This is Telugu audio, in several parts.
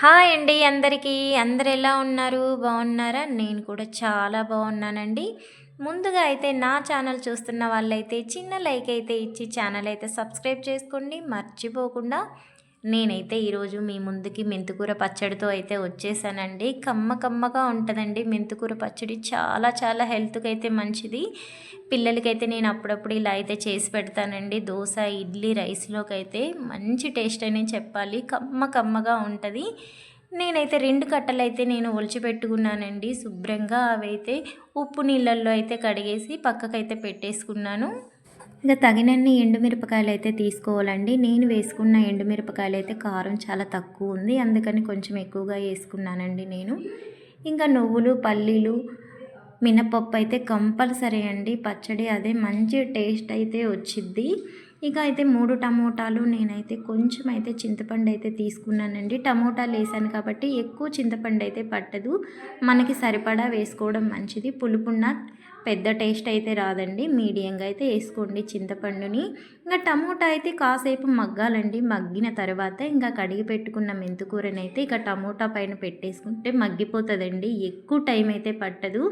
హాయ్ అండి అందరికీ. అందరు ఎలా ఉన్నారు? బాగున్నారా? నేను కూడా చాలా బాగున్నానండి. ముందుగా అయితే నా ఛానల్ చూస్తున్న వాళ్ళైతే చిన్న లైక్ అయితే ఇచ్చి ఛానల్ అయితే సబ్స్క్రైబ్ చేసుకోండి. మర్చిపోకుండా నేనైతే ఈరోజు మీ ముందుకి మెంతుకూర పచ్చడితో అయితే వచ్చేసానండి. కమ్మ కమ్మగా ఉంటుందండి మెంతుకూర పచ్చడి. చాలా చాలా హెల్త్కి అయితే మంచిది. పిల్లలకైతే నేను అప్పుడప్పుడు ఇలా అయితే చేసి పెడతానండి. దోశ ఇడ్లీ రైస్లోకి అయితే మంచి టేస్ట్ అని చెప్పాలి. కమ్మ కమ్మగా ఉంటుంది. నేనైతే రెండు కట్టలు అయితే నేను ఒలిచిపెట్టుకున్నానండి. శుభ్రంగా అవైతే ఉప్పు నీళ్ళల్లో అయితే కడిగేసి పక్కకైతే పెట్టేసుకున్నాను. ఇంకా తగినన్ని ఎండుమిరపకాయలు అయితే తీసుకోవాలండి. నేను వేసుకున్న ఎండుమిరపకాయలు అయితే కారం చాలా తక్కువ ఉంది. అందుకని కొంచెం ఎక్కువగా వేసుకున్నానండి నేను. ఇంకా నువ్వులు పల్లీలు మినపప్పు అయితే కంపల్సరీ అండి. పచ్చడి అదే మంచి టేస్ట్ అయితే వచ్చిద్ది. ఇక అయితే మూడు టమోటాలు నేనైతే కొంచెం అయితే చింతపండు అయితే తీసుకున్నానండి. టమోటాలు వేసాను కాబట్టి ఎక్కువ చింతపండు అయితే పట్టదు. మనకి సరిపడా వేసుకోవడం మంచిది. పులుపున్న పెద్ద టేస్ట్ అయితే రాదండి. మీడియంగా అయితే వేసుకోండి చింతపండుని. ఇంకా టమోటా అయితే కాసేపు మగ్గాలండి. మగ్గిన తర్వాత ఇంకా కడిగి పెట్టుకున్న మెంతుకూరని అయితే ఇక టమోటా పైన పెట్టేసుకుంటే మగ్గిపోతుందండి. ఎక్కువ టైం అయితే పట్టదు.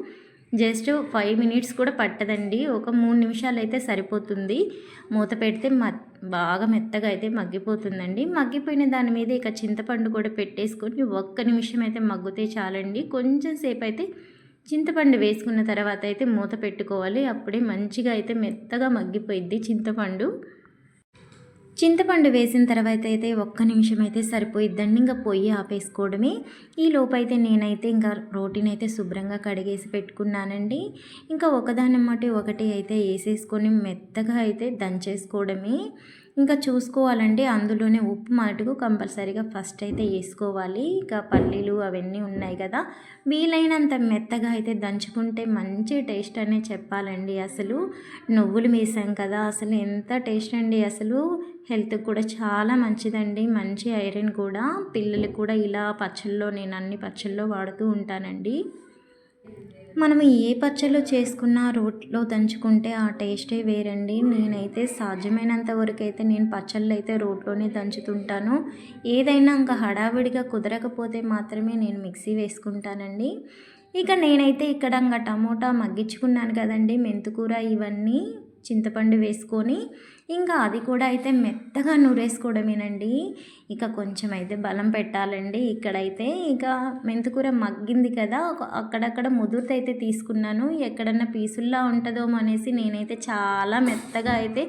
జస్ట్ ఫైవ్ మినిట్స్ కూడా పట్టదండి. ఒక మూడు నిమిషాలు అయితే సరిపోతుంది. మూత పెడితే మ బాగా మెత్తగా అయితే మగ్గిపోతుందండి. మగ్గిపోయిన దాని మీద ఇక చింతపండు కూడా పెట్టేసుకొని ఒక్క నిమిషం అయితే మగ్గితే చాలండి. కొంచెం సేపు అయితే చింతపండు వేసుకున్న తర్వాత అయితే మూత పెట్టుకోవాలి. అప్పుడే మంచిగా అయితే మెత్తగా మగ్గిపోయిద్ది చింతపండు. చింతపండు వేసిన తర్వాత అయితే ఒక్క నిమిషం అయితే సరిపోయిద్దండి. ఇంకా పొయ్యి ఆపేసుకోవడమే. ఈ లోపైతే నేనైతే ఇంకా రోటీని అయితే శుభ్రంగా కడిగేసి పెట్టుకున్నానండి. ఇంకా ఒకదాని మట్టి ఒకటి అయితే వేసేసుకొని మెత్తగా అయితే దంచేసుకోవడమే. ఇంకా చూసుకోవాలంటే అందులోనే ఉప్పు మటుకు కంపల్సరీగా ఫస్ట్ అయితే వేసుకోవాలి. ఇంకా పల్లీలు అవన్నీ ఉన్నాయి కదా. వీలైనంత మెత్తగా అయితే దంచుకుంటే మంచి టేస్ట్ అనే చెప్పాలండి అసలు. నువ్వులు వేసాం కదా అసలు ఎంత టేస్ట్ అండి అసలు. హెల్త్కి కూడా చాలా మంచిదండి. మంచి ఐరన్ కూడా. పిల్లలకు కూడా ఇలా పచ్చళ్ళలో నేను అన్ని పచ్చళ్ళలో వాడుతూ ఉంటానండి. మనం ఏ పచ్చళ్ళు చేసుకున్నా రోట్లో దంచుకుంటే ఆ టేస్టే వేరండి. నేనైతే సాధ్యమైనంత వరకు అయితే నేను పచ్చళ్ళు అయితే రోట్లోనే దంచుతుంటాను. ఏదైనా ఇంకా హడావిడిగా కుదరకపోతే మాత్రమే నేను మిక్సీ వేసుకుంటానండి. ఇక నేనైతే ఇక్కడ ఇంకా టమోటా మగ్గించుకున్నాను కదండి మెంతుకూర ఇవన్నీ. చింతపండు వేసుకొని ఇంకా అది కూడా అయితే మెత్తగా నూరేసుకోవడమేనండి. ఇక కొంచెం అయితే బలం పెట్టాలండి. ఇక్కడైతే ఇక మెంతుకూర మగ్గింది కదా అక్కడక్కడ ముదురుత అయితే తీసుకున్నాను. ఎక్కడన్నా పీసుల్లా ఉంటుందో అనేసి నేనైతే చాలా మెత్తగా అయితే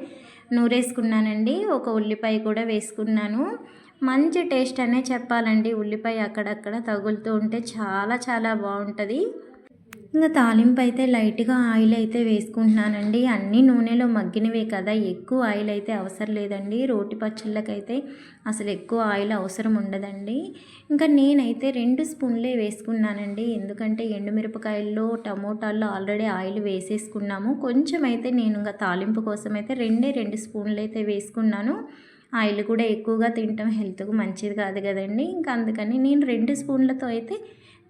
నూరేసుకున్నానండి. ఒక ఉల్లిపాయ కూడా వేసుకున్నాను. మంచి టేస్ట్ అనే చెప్పాలండి. ఉల్లిపాయ అక్కడక్కడ తగులుతూ ఉంటే చాలా చాలా బాగుంటుంది. ఇంకా తాలింపు అయితే లైట్గా ఆయిల్ అయితే వేసుకుంటున్నానండి. అన్నీ నూనెలో మగ్గినవే కదా ఎక్కువ ఆయిల్ అయితే అవసరం లేదండి. రోటి పచ్చళ్ళకైతే అసలు ఎక్కువ ఆయిల్ అవసరం ఉండదండి. ఇంకా నేనైతే రెండు స్పూన్లే వేసుకున్నానండి. ఎందుకంటే ఎండుమిరపకాయల్లో టమోటాల్లో ఆల్రెడీ ఆయిల్ వేసేసుకున్నాము. కొంచెం అయితే నేను ఇంకా తాలింపు కోసం అయితే రెండే రెండు స్పూన్లు అయితే వేసుకున్నాను. ఆయిల్ కూడా ఎక్కువగా తినటం హెల్త్కు మంచిది కాదు కదండి. ఇంకా అందుకని నేను రెండు స్పూన్లతో అయితే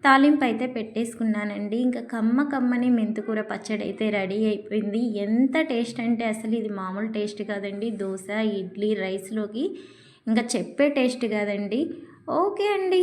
తాలింపు అయితే పెట్టేసుకున్నానండి. ఇంకా కమ్మ కమ్మని మెంతుకూర పచ్చడి అయితే రెడీ అయిపోయింది. ఎంత టేస్ట్ అంటే అసలు ఇది మామూలు టేస్ట్ కాదండి. దోశ ఇడ్లీ రైస్లోకి ఇంకా చెప్పే టేస్ట్ కాదండి. ఓకే అండి.